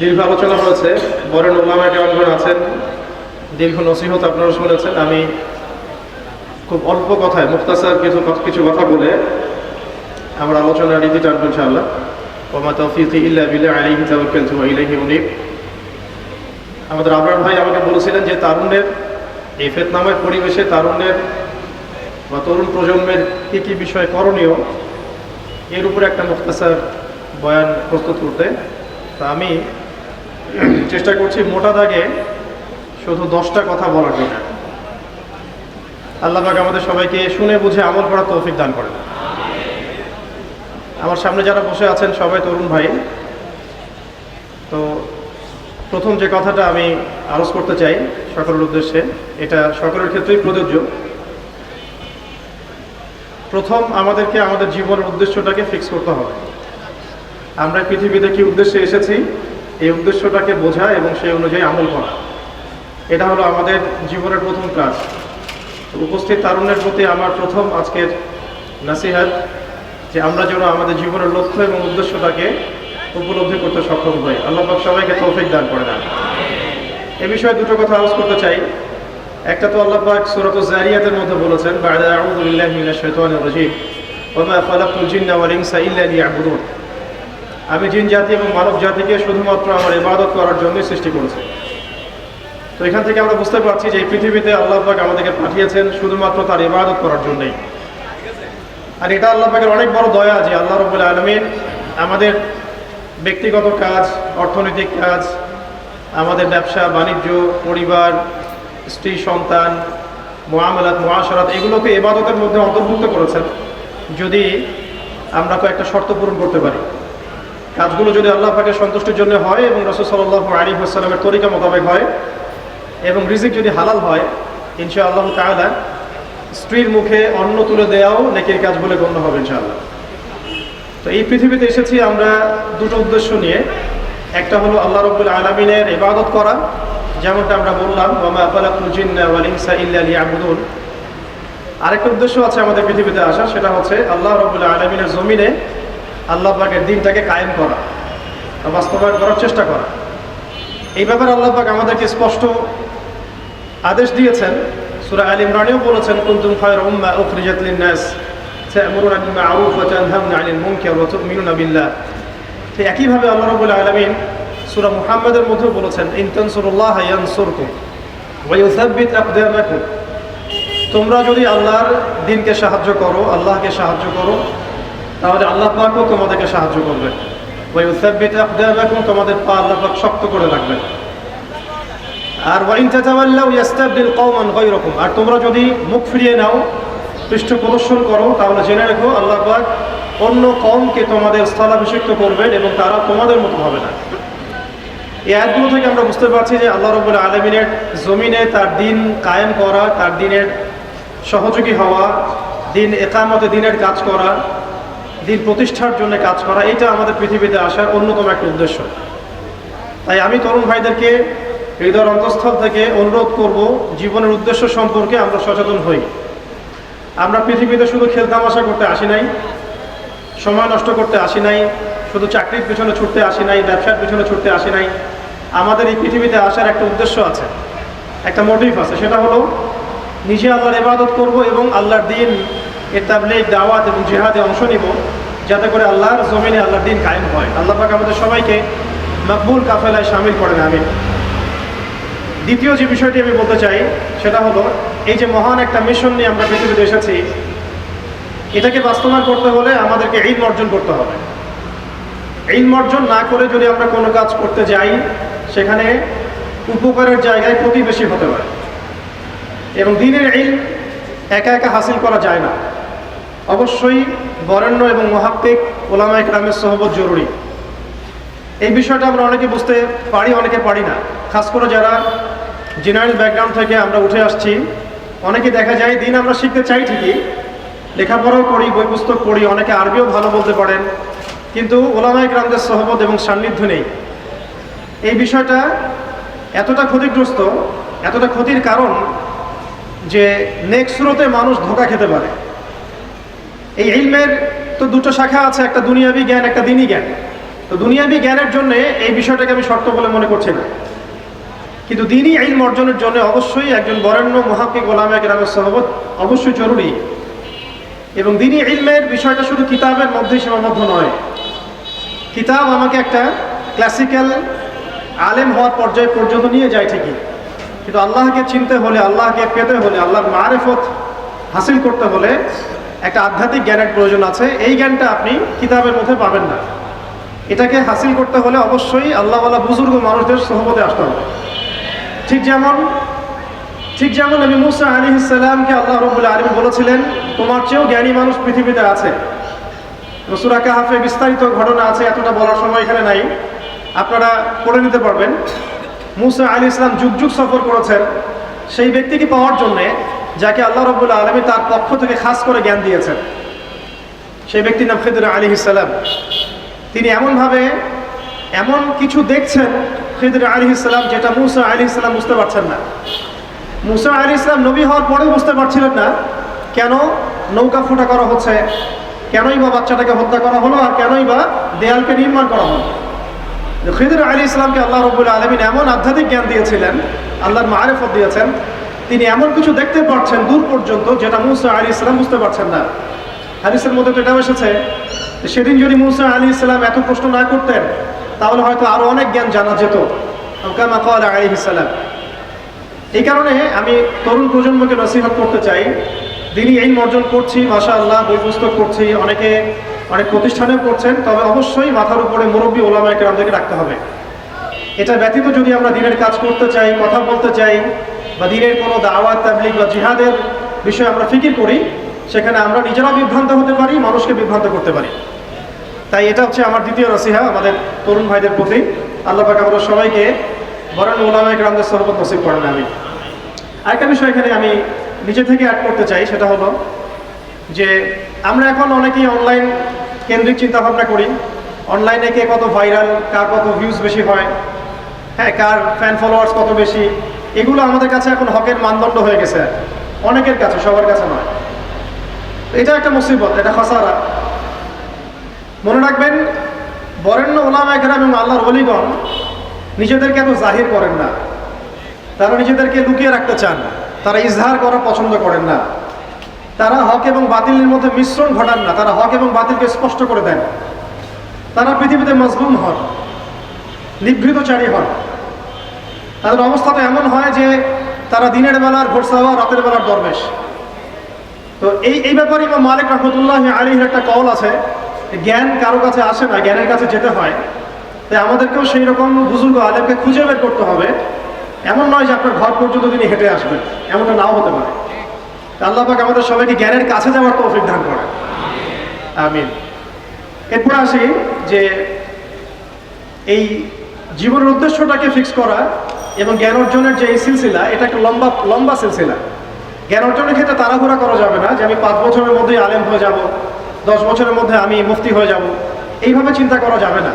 দীর্ঘ আলোচনা হয়েছে বরেন ওলামা কেমন আছেন? দীর্ঘ নসিহত আপনারা শুনেছেন, আমি খুব অল্প কথায় মুক্তাসার কিছু কিছু কথা বলে আমরা আলোচনার রীতি টানবো ইনশাআল্লাহ। ওমা তৌফিকি ইল্লা বিল্লাহ, আলাইহি তাওয়াক্কালতু ওয়া ইলাইহি উনীব। আমাদের আবরার ভাই আমাকে বলেছিলেন যে তারুণ্যের, এই ফেতনাময় পরিবেশে তারুণ্যের বা তরুণ প্রজন্মের কী কী বিষয় করণীয়, এর উপরে একটা মুক্তাসার বয়ান প্রস্তুত করতে। তা আমি চেষ্টা করছি মোটা দাগে শুধু দশটা কথা বলার জন্য। আল্লাহ আমাদের সবাইকে শুনে বুঝে আমল করার তৌফিক দান করেন। আমার সামনে যারা বসে আছেন সবাই তরুণ ভাই। তো প্রথম যে কথাটা আমি আলোচ করতে চাই সকলের উদ্দেশ্যে, এটা সকলের ক্ষেত্রেই প্রযোজ্য। প্রথম আমাদেরকে আমাদের জীবনের উদ্দেশ্যটাকে ফিক্স করতে হবে। আমরা পৃথিবীতে কি উদ্দেশ্যে এসেছি? এই উদ্দেশ্যটাকে বোঝা এবং সেই অনুযায়ী আমল করা। এটা হলো আমাদের জীবনের প্রথম কাজ। উপস্থিত তারুণ্যের প্রতি আমার প্রথম আজকের নাসিহাত যে আমরা যেন আমাদের জীবনের লক্ষ্য এবং উদ্দেশ্যটাকে উপলব্ধি করতে সক্ষম হই। আল্লাহ সবাইকে তৌফিক দান করে দেন। এ বিষয়ে দুটো কথা আলোচ করতে চাই। একটা তো আল্লাহ পাক সূরাত জারিয়াতের মধ্যে বলেছেন, বা'দা আউযু বিল্লাহি মিনাশ শাইতানির রাজীম। ওয়া মা খালাকতুল জিন্না ওয়াল লিয়াবুদুন। আমি জিন জাতি এবং মানব জাতিকে শুধুমাত্র আমার ইবাদত করার জন্যই সৃষ্টি করেছি। তো এখান থেকে আমরা বুঝতে পারছি যে এই পৃথিবীতে আল্লাহ পাক আমাদেরকে পাঠিয়েছেন শুধুমাত্র তার ইবাদত করার জন্যই। আর এটা আল্লাহ পাকের অনেক বড় দয়া যে আল্লাহ রবুল আলমিন আমাদের ব্যক্তিগত কাজ, অর্থনৈতিক কাজ, আমাদের ব্যবসা, বাণিজ্য, পরিবার, স্ত্রী, সন্তান মোয়ামলাত মহাসরাত এগুলোকে এবাদতের মধ্যে অন্তর্ভুক্ত করেছেন। যদি আমরা কয়েকটা শর্ত পূরণ করতে পারি। কাজগুলো যদি আল্লাহ পাকের সন্তুষ্টির জন্য হয় এবং রসুল সাল্লাহ আলী আসসালামের তরিকা মোতাবেক হয় এবং রিজিক যদি হালাল হয় ইনশা আল্লাহ তাআলা স্ত্রীর মুখে অন্ন তুলে দেওয়াও নেকির কাজ বলে গণ্য হবে ইনশাআল্লাহ। তো এই পৃথিবীতে এসেছি আমরা দুটো উদ্দেশ্য নিয়ে। একটা হলো আল্লাহ রব্বুল আলমিনের ইবাদত করা, যেমনটা আমরা বললাম ইনসা ইল্লা লিয়াবুদুন। আরেকটা উদ্দেশ্য আছে আমাদের পৃথিবীতে আসা, সেটা হচ্ছে আল্লাহ রব্বুল আলমিনের জমিনে আল্লাহ পাকের দিনটাকে কায়েম করা বাস্তবায়ন করার চেষ্টা করা। এই ব্যাপারে আল্লাহ পাক আমাদেরকে স্পষ্ট আদেশ দিয়েছেন। সুরা আল ইমরানেও বলেছেন, কুনতুম খায়রা উম্মাহ উখরিজাত লিন-নাস তা'মুরুনা বিল মা'রুফ ওয়া তানহাউনা 'আনিল মুনকার ওয়া তু'মিনুনা বিল্লাহ। তো একইভাবে আল্লাহ রাব্বুল আলামিন সূরা মুহাম্মাদের মধ্যেও বলেছেন, ইন তানসুরুল্লাহ ইয়ানসুরকুম ওয়া ইউসাব্বিত আকদামাকুম। তোমরা যদি আল্লাহর দিনকে সাহায্য করো, আল্লাহকে সাহায্য করো তাহলে আল্লাহ পাকও তোমাদেরকে সাহায্য করবে। ওয়া ইউসাব্বিত আকদামাকুম, তোমাদের পা আল্লাহ পাক শক্ত করে রাখবেন আর ওয়াইন তাতাওয়াল্লাউ ইয়াস্তাবদিল কওমান গায়রাকুম, আর তোমরা যদি মুখ ফিরিয়ে নাও, পৃষ্ঠ প্রদর্শন করো, তাহলে জেনে রেখো আল্লাহ পাক অন্য কমকে তোমাদের স্থলাভিষিক্ত করবেন এবং তারা তোমাদের মতো হবে না। এই আয়াতগুলো থেকে আমরা বুঝতে পারছি যে আল্লাহ রবুল আলমিনের জমিনে তার দিন কায়েম করা, তার দিনের সহযোগী হওয়া, দিন একামতে দিনের কাজ করা দিন প্রতিষ্ঠার জন্য কাজ করা এটা আমাদের পৃথিবীতে আসার অন্যতম একটা উদ্দেশ্য। তাই আমি তরুণ ভাইদেরকে হৃদয়ের অন্তঃস্থল থেকে অনুরোধ করব, জীবনের উদ্দেশ্য সম্পর্কে আমরা সচেতন হই। আমরা পৃথিবীতে শুধু খেলতামাশা করতে আসি নাই, সময় নষ্ট করতে আসি নাই, শুধু চাকরির পিছনে ছুটতে আসি নাই, ব্যবসার পিছনে ছুটতে আসি নাই। আমাদের এই পৃথিবীতে আসার একটা উদ্দেশ্য আছে, একটা মোটিভ আছে, সেটা হলো নিজে আল্লাহর ইবাদত করব এবং আল্লাহর দিন এর তাবলিগ, দাওয়াত এবং জেহাদে অংশ নিব। যাতে করে আল্লাহর জমিনে আল্লাহর দিন কায়েম হয়। আল্লাহ পাক আমাদের সবাইকে মকবুল কাফেলায় সামিল করেন আমি দ্বিতীয় যে বিষয়টি আমি বলতে চাই, সেটা হলো, এই যে মহান একটা মিশন নিয়ে আমরা পৃথিবীতে এসেছি, এটাকে বাস্তবায়ন করতে হলে আমাদেরকে ইলম অর্জন করতে হবে। ইলম অর্জন না করে যদি আমরা কোনো কাজ করতে যাই, সেখানে উপকারের জায়গায় ক্ষতি বেশি হতে পারে। এবং দিনের ইলম একা একা হাসিল করা যায় না। অবশ্যই বরেণ্য এবং মহাত্মিক ওলামায় গ্রামের সহবত জরুরি। এই বিষয়টা আমরা অনেকে বুঝতে পারি, অনেকে পারি না। খাস করে যারা জেনারেল ব্যাকগ্রাউন্ড থেকে আমরা উঠে আসছি, অনেকে দেখা যায় দিন আমরা শিখতে চাই ঠিকই, লেখাপড়াও করি, বই পুস্তক পড়ি, অনেকে আরবিও ভালো বলতে পারেন, কিন্তু ওলামায় গ্রামদের সহবত এবং সান্নিধ্য নেই। এই বিষয়টা এতটা ক্ষতিগ্রস্ত, এতটা ক্ষতির কারণ যে নেক্সট স্রোতে মানুষ ধোকা খেতে পারে। এই ইলমের তো দুটো শাখা আছে, একটা দুনিয়াবি জ্ঞান, একটা দিনই জ্ঞান। তো দুনিয়াবি জ্ঞানের জন্য এই বিষয়টাকে আমি শর্ত বলে মনে করছি না। কিন্তু দিনই আইন অর্জনের জন্য অবশ্যই একজন বরেণ্য মহাকিক গোলামে গ্রামের সহবত অবশ্যই জরুরি। এবং দিনই ইলমের বিষয়টা শুধু কিতাবের মধ্যেই সীমাবদ্ধ নয়। কিতাব আমাকে একটা ক্লাসিক্যাল আলেম হওয়ার পর্যায় পর্যন্ত নিয়ে যায় ঠিকই। কিন্তু আল্লাহকে চিনতে হলে, আল্লাহকে পেতে হলে, আল্লাহর মারেফত হাসিল করতে হলে একটা আধ্যাত্মিক জ্ঞানের প্রয়োজন আছে। এই জ্ঞানটা আপনি কিতাবের মধ্যে পাবেন না। এটাকে হাসিল করতে হলে অবশ্যই আল্লাহওয়ালা বুজুর্গ মানুষদের সহমতে আসতে হবে। ঠিক যেমন ঠিক যেমন নবী মুসা আলী ইসাল্লামকে আল্লাহ রবুল্লা আলমী বলেছিলেন, তোমার চেয়েও জ্ঞানী মানুষ পৃথিবীতে আছে। রসুরা কাহাফে বিস্তারিত ঘটনা আছে, এতটা বলার সময় এখানে নাই। আপনারা পড়ে নিতে পারবেন। মুসা আলী ইসলাম যুগ যুগ সফর করেছেন। সেই ব্যক্তিকে পাওয়ার জন্যে যাকে আল্লাহ রবুল্লা আলমী তার পক্ষ থেকে খাস করে জ্ঞান দিয়েছেন। সেই ব্যক্তির নাম খেদুর আলী ইসাল্লাম তিনি এমনভাবে এমন কিছু দেখছেন খেদুর আলী ইসলাম যেটা মুসা আলী ইসলাম বুঝতে পারছেন না। মুসা আলী ইসলাম নবী হওয়ার পরেও বুঝতে পারছিলেন না কেন নৌকা ফুটা করা হচ্ছে, কেনই বা বাচ্চাটাকে হত্যা করা হলো আর কেনই বা দেয়ালকে নির্মাণ করা হলো। খিদর আলী ইসলামকে আল্লাহ রবুল্লা আলমিন এমন আধ্যাত্মিক জ্ঞান দিয়েছিলেন, আল্লাহর মারেফত দিয়েছেন তিনি এমন কিছু দেখতে পাচ্ছেন দূর পর্যন্ত যেটা মুসা আলী ইসলাম বুঝতে পারছেন না। হাদিসের মধ্যে তো এটাও এসেছে সেদিন যদি মুসা আলী ইসলাম এত প্রশ্ন না করতেন, তাহলে হয়তো আরও অনেক জ্ঞান জানা যেত। আলী ইসলাম এই কারণে আমি তরুণ প্রজন্মকে নসিহত করতে চাই। দিনই এই অর্জন করছি মাসা আল্লাহ বই পুস্তক করছি অনেকে অনেক প্রতিষ্ঠানে করছেন তবে অবশ্যই মাথার উপরে মুরব্বী ওলামায়কে আমাদেরকে রাখতে হবে। এটা ব্যতীত যদি আমরা দিনের কাজ করতে চাই, কথা বলতে চাই বা দিনের কোনো দাওয়াত তাবলিক বা জিহাদের বিষয়ে আমরা ফিকির করি, সেখানে আমরা নিজেরাও বিভ্রান্ত হতে পারি, মানুষকে বিভ্রান্ত করতে পারি। তাই এটা হচ্ছে আমার দ্বিতীয় নসিহা আমাদের তরুণ ভাইদের প্রতি। আল্লাহ পাক আমরা সবাইকে বরেন ওলামায়ক রামদের সরবত নসিব করেন আমি আরেকটা বিষয় এখানে আমি নিজে থেকে অ্যাড করতে চাই, সেটা হলো যে আমরা এখন অনেকেই অনলাইন কেন্দ্রিক চিন্তা ভাবনা করি অনলাইনে কে কত ভাইরাল কার কত ভিউজ বেশি হয় হ্যাঁ কার ফ্যান ফলোয়ার্স কত বেশি এগুলো আমাদের কাছে এখন হকের মানদণ্ড হয়ে গেছে। অনেকের কাছে, সবার কাছে নয়। এটা একটা মুসিবত, এটা খসারা। মনে রাখবেন, বরেণ্য ওলামা গ্রাম এবং আল্লাহর অলিগণ নিজেদেরকে এত জাহির করেন না। তারা নিজেদেরকে লুকিয়ে রাখতে চান। তারা ইজহার করা পছন্দ করেন না। তারা হক এবং বাতিলের মধ্যে মিশ্রণ ঘটান না। তারা হক এবং বাতিলকে স্পষ্ট করে দেন। তারা পৃথিবীতে মজলুম হন, নিভৃতচারী হন। তাদের অবস্থা তো এমন হয় যে তারা দিনের বেলার ঘোরসাওয়া রাতের বেলার দরবেশ। তো এই এই ব্যাপারে ইমাম মালিক রহমতুল্লাহ আলীর একটা কল আছে জ্ঞান কারও কাছে আসে না, জ্ঞানের কাছে যেতে হয়। তাই আমাদেরকেও সেই রকম বুজুর্গ আলেমকে খুঁজে বের করতে হবে। এমন নয় যে আপনার ঘর পর্যন্ত তিনি হেঁটে আসবেন, এমনটা নাও হতে পারে। তা আল্লাহ পাক আমাদের সবাইকে জ্ঞানের কাছে যাওয়ার তৌফিক দান করে আমিন। এরপর আসি যে এই জীবনের উদ্দেশ্যটাকে ফিক্স করা এবং জ্ঞান অর্জনের যে এই সিলসিলা, এটা একটা লম্বা লম্বা সিলসিলা। জ্ঞান অর্জনের ক্ষেত্রে তাড়াহুড়া করা যাবে না যে আমি পাঁচ বছরের মধ্যেই আলেম হয়ে যাব, দশ বছরের মধ্যে আমি মুফতি হয়ে যাব। এইভাবে চিন্তা করা যাবে না।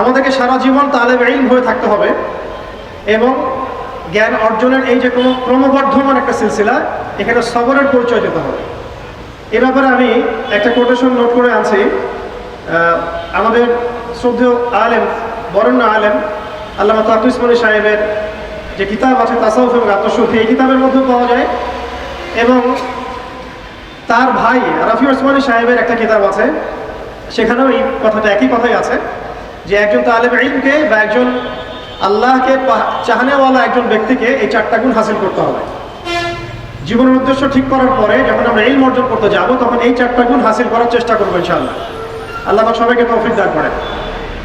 আমাদেরকে সারা জীবন তালেব ইলম হয়ে থাকতে হবে এবং জ্ঞান অর্জনের এই যে কোনো ক্রমবর্ধমান একটা সিলসিলা, এখানে সবরের পরিচয় দিতে হবে। এ ব্যাপারে আমি একটা কোটেশন নোট করে আনছি। আমাদের শ্রদ্ধেয় আলেম, বরেণ্য আলেম আল্লামা তাকু ইসমানী সাহেবের যে কিতাব আছে, তাসাউফ এবং আত্মসুফি এই কিতাবের মধ্যেও পাওয়া যায়। এবং তার ভাই রাফি ওসমানী সাহেবের একটা কিতাব আছে, সেখানেও এই কথাটা, একই কথাই আছে, যে একজন তালেব ইলমকে বা একজন আল্লাহকে চাহনেওয়ালা একজন ব্যক্তিকে এই চারটা গুণ হাসিল করতে হবে। জীবনের উদ্দেশ্য ঠিক করার পরে যখন আমরা ইলম অর্জন করতে যাব, তখন এই চারটা গুণ হাসিল করার চেষ্টা করব ইনশাআল্লাহ। আল্লাহ সবাইকে তৌফিক দান করেন।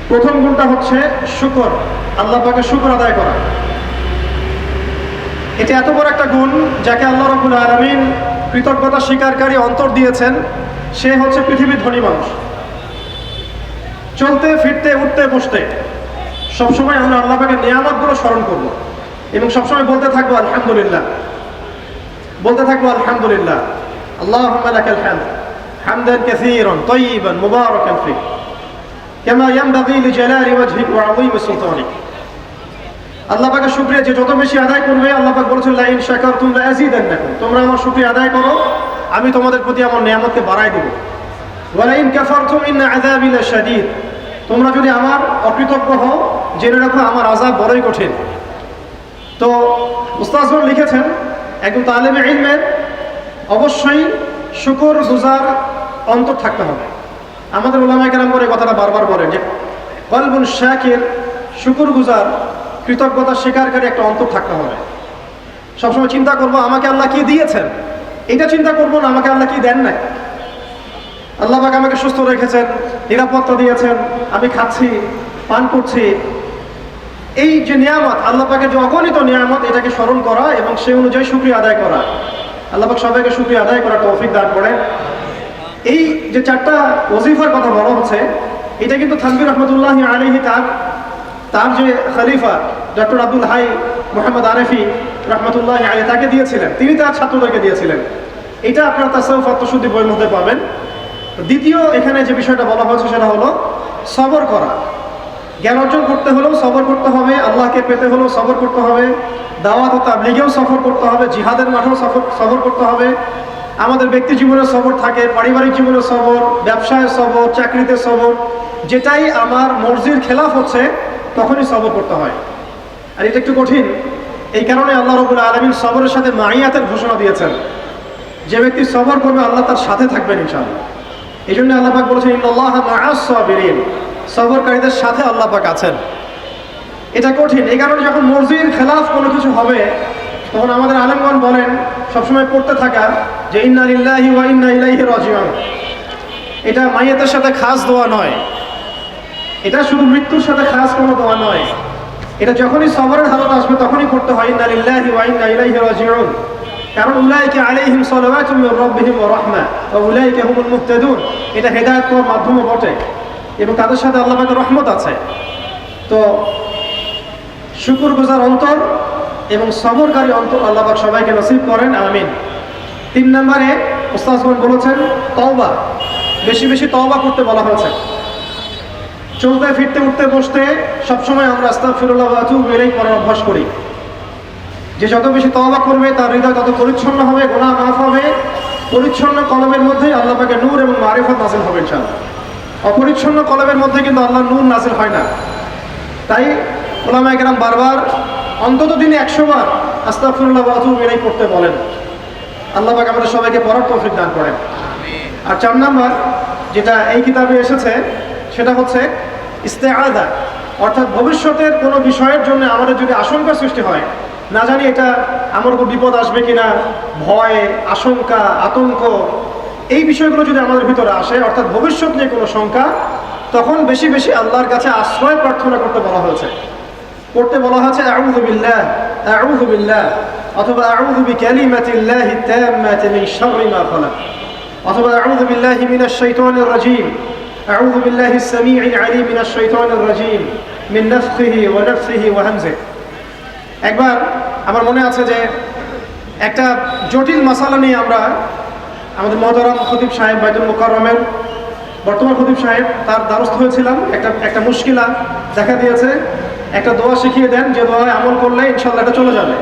প্রথম গুণটা হচ্ছে শুকর। আল্লাহ পাকে শুকর আদায় করা। এটা এত বড় একটা গুণ যাকে আল্লাহ রবুল আলমিন কৃতজ্ঞতা স্বীকারকারী অন্তর দিয়েছেন, সে হচ্ছে পৃথিবীর ধনী মানুষ। চলতে, ফিরতে, উঠতে, বসতে, সবসময় আমরা আল্লাহ পাকের নিয়ামতগুলো স্মরণ করব এবং সবসময় বলতে থাকব, আলহামদুলিল্লাহ। বলতে থাকব, আলহামদুলিল্লাহ। আল্লাহ হামদান কাসীরান তাইয়িবান মুবারাকান কেমা ইয়ামবাগি লিজালালি ওয়াজহিক ওয়া আযীম সুলতানিক। আল্লাহ পাকের শুক্রিয়া যে যত বেশি আদায় করবে, আল্লাহ পাক বলেছেন লা ইন শাকারতুম লা আযীদান্নাকুম তোমরা আমার শুকরিয়া আদায় করো, আমি তোমাদের প্রতি আমার নিয়ামতকে বাড়াই দেব। ওয়া লা ইন কাফারতুম ইন আযাবি লাশাদীদ। তোমরা যদি আমার অকৃতজ্ঞ হও, জেনে রাখো আমার আযাব বড়ই কঠিন। তো উস্তাজগণ লিখেছেন, একজন তালেমে ইলমের অবশ্যই শুকর গুজার অন্তর থাকতে হবে। আমাদের ওলামায় কেরাম করে কথাটা বারবার বলেন যে, কলবুল শাকের শুকুর গুজার কৃতজ্ঞতা স্বীকারকারী একটা অন্তর থাকতে হবে। সবসময় চিন্তা করব, আমাকে আল্লাহ কি দিয়েছেন? এটা চিন্তা করব না, আমাকে আল্লাহ কি দেন নাই? আল্লাহ পাক আমাকে সুস্থ রেখেছেন, নিরাপত্তা দিয়েছেন, আমি খাচ্ছি, পান করছি। এই যে নিয়ামত, আল্লাহ পাকের যে অগণিত নিয়ামত, এটাকে স্মরণ করা এবং সে অনুযায়ী সুক্রিয়া আদায় করা। আল্লাহ পাক সবাইকে সুক্রিয়া আদায় করা তৌফিক দান করেন। এই যে চারটা ওজিফার কথা বলা হচ্ছে, এটা কিন্তু থানবির রহমতুল্লাহ আলহি তার তার যে খলিফা, ডক্টর আব্দুল হাই মোহাম্মদ আরেফি রহমতুল্লাহ আলী তাকে দিয়েছিলেন। তিনি তার ছাত্রদেরকে দিয়েছিলেন। এটা আপনার তাসাউফ আত্মশুদ্ধি বইয়ের মধ্যে পাবেন। দ্বিতীয় এখানে যে বিষয়টা বলা হয়েছে সেটা হলো সবর করা। জ্ঞান অর্জন করতে হলেও সবর করতে হবে, আল্লাহকে পেতে হলেও সবর করতে হবে, দাওয়াত ও তাবলিগেও সফর করতে হবে, জিহাদের মাঠেও সফর সফর করতে হবে আমাদের ব্যক্তি জীবনে সবর থাকে, পারিবারিক জীবনে সবর ব্যবসায় সবর, চাকরিতে সবর, যেটাই আমার মর্জির খেলাফ হচ্ছে, তখনই সবর করতে হয়। আর এটা একটু কঠিন। এই কারণে আল্লাহ রবুল আলমিন সবরের সাথে মাইয়াতের ঘোষণা দিয়েছেন। যে ব্যক্তি সবর করবে, আল্লাহ তার সাথে থাকবেন ইনশাআল্লাহ। এই জন্য আল্লাহ পাক বলেছেন, ইন্নাল্লাহ মা'আস সবরকারীদের সাথে আল্লাহ পাক আছেন। এটা কঠিন। এই কারণে যখন মর্জির খেলাফ কোনো কিছু হবে তখন আমাদের আলেমগণ বলেন, সবসময় পড়তে থাকা, যে ইন্না লিল্লাহি ওয়া ইন্না ইলাইহি রাজিউন। এটা মাইয়াতের সাথে খাস দোয়া নয়। এটা শুধু মৃত্যুর সাথে খাস কোনো দোয়া নয়। এটা যখনই সবরের হালত আসবে, তখনই করতে হয়, ইন্না লিল্লাহি ওয়া ইন্না ইলাইহি রাজিউন। কারণ উলাইকে আলাইহিম সালাওয়াতুম মির রাব্বিহিম ওয়া রাহমা, ওয়া উলাইকে হুমুল মুহতাদুন। এটা হেদায়েত পাওয়ার মাধ্যমে বটে এবং তাদের সাথে আল্লাহ পাকের রহমত আছে। তো শুকুর গুজার অন্তর এবং সবরকারী অন্তর আল্লাহ সবাইকে নসিব করেন, আমিন। তিন নম্বরে ওস্তাজগণ বলেছেন, তওবা। বেশি বেশি তওবা করতে বলা হয়েছে। চলতে ফিরতে উঠতে বসতে সবসময় আমরা আস্তাগফিরুল্লাহ ওয়া আতুবু ইলাইহি করার অভ্যাস করি। যে যত বেশি তওবা করবে, তার হৃদয় তত পরিচ্ছন্ন হবে, গুনাহ মাফ হবে। পরিচ্ছন্ন কলমের মধ্যে আল্লাহ পাকে নূর এবং মারিফত নাজিল হবে, ইনশাআল্লাহ। অপরিচ্ছন্ন কলমের মধ্যে কিন্তু আল্লাহ নূর নাজিল হয় না। তাই ওলামায়ে কেরাম বারবার অন্তত তিনি একশো বার আস্তাগফিরুল্লাহ ওয়া পড়তে বলেন। আল্লাহ পাক আমাদের সবাইকে পড়ার তৌফিক দান করেন। আর চার নাম্বার যেটা এই কিতাবে এসেছে সেটা হচ্ছে ইস্তেআদা অর্থাৎ ভবিষ্যতের কোনো বিষয়ের জন্য আমাদের যদি আশঙ্কা সৃষ্টি হয় না জানি এটা আমার উপর বিপদ আসবে কিনা ভয় আশঙ্কা আতঙ্ক এই বিষয়গুলো যদি আমাদের ভিতরে আসে অর্থাৎ ভবিষ্যৎ নিয়ে কোনো শঙ্কা তখন বেশি বেশি আল্লাহর কাছে আশ্রয় প্রার্থনা করতে বলা হয়েছে। করতে বলা হয়েছে, আউযু বিল্লাহ আউযু বিল্লাহ অথবা, আউযু বিকালিমাতিল্লাহি তাম্মাতি মিন শাররি মা খালাক অথবা, আউযু বিল্লাহি মিনাশ শাইতানির রাজীম আউযু বিল্লাহি সামিউল আলিম মিনাশ শাইতানির রাজীম মিন নাফখিহি ওয়া নাফসিহি ওয়া হামজিহি একবার আমার মনে আছে যে, একটা জটিল মশালা নিয়ে আমরা আমাদের মহতরম খতিব সাহেব বাইতুল মুকাররমের, বর্তমান খতিব সাহেব তার দ্বারস্থ হয়েছিলাম, একটা একটা মুশকিলা দেখা দিয়েছে। একটা দোয়া শিখিয়ে দেন, যে দোয়ায় আমল করলে ইনশাল্লাহ এটা চলে যাবে।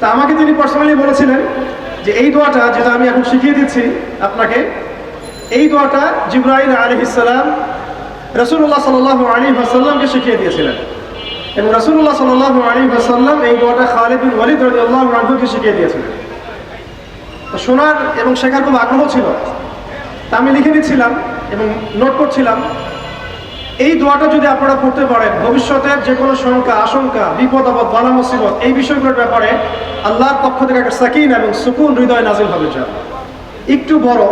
তা আমাকে তিনি পার্সোনালি বলেছিলেন যে এই দোয়াটা যেটা আমি এখন শিখিয়ে দিচ্ছি আপনাকে, এই দোয়াটা জিব্রাইল আলী ইসালাম রসুল্লাহ সাল আলী আসাল্লামকে শিখিয়ে দিয়েছিলেন। এবং রসুল্লাহ সাল আলী আসাল্লাম এই দোয়াটা খালিদ বিন ওয়ালিদ রদি আল্লাহ রানহুকে শিখিয়ে দিয়েছিলেন। তো শোনার এবং শেখার খুব আগ্রহ ছিল। তা আমি লিখে দিচ্ছিলাম এবং নোট করছিলাম। এই দোয়াটা যদি আপনারা পড়তে পারেন ভবিষ্যতের যে কোনো শঙ্কা, আশঙ্কা, বিপদ, আপদ, বালা মুসিবত, এই বিষয়গুলোর ব্যাপারে আল্লাহর পক্ষ থেকে একটা সাকিন এবং সুকুন হৃদয় নাজিল হবে যা একটু বড়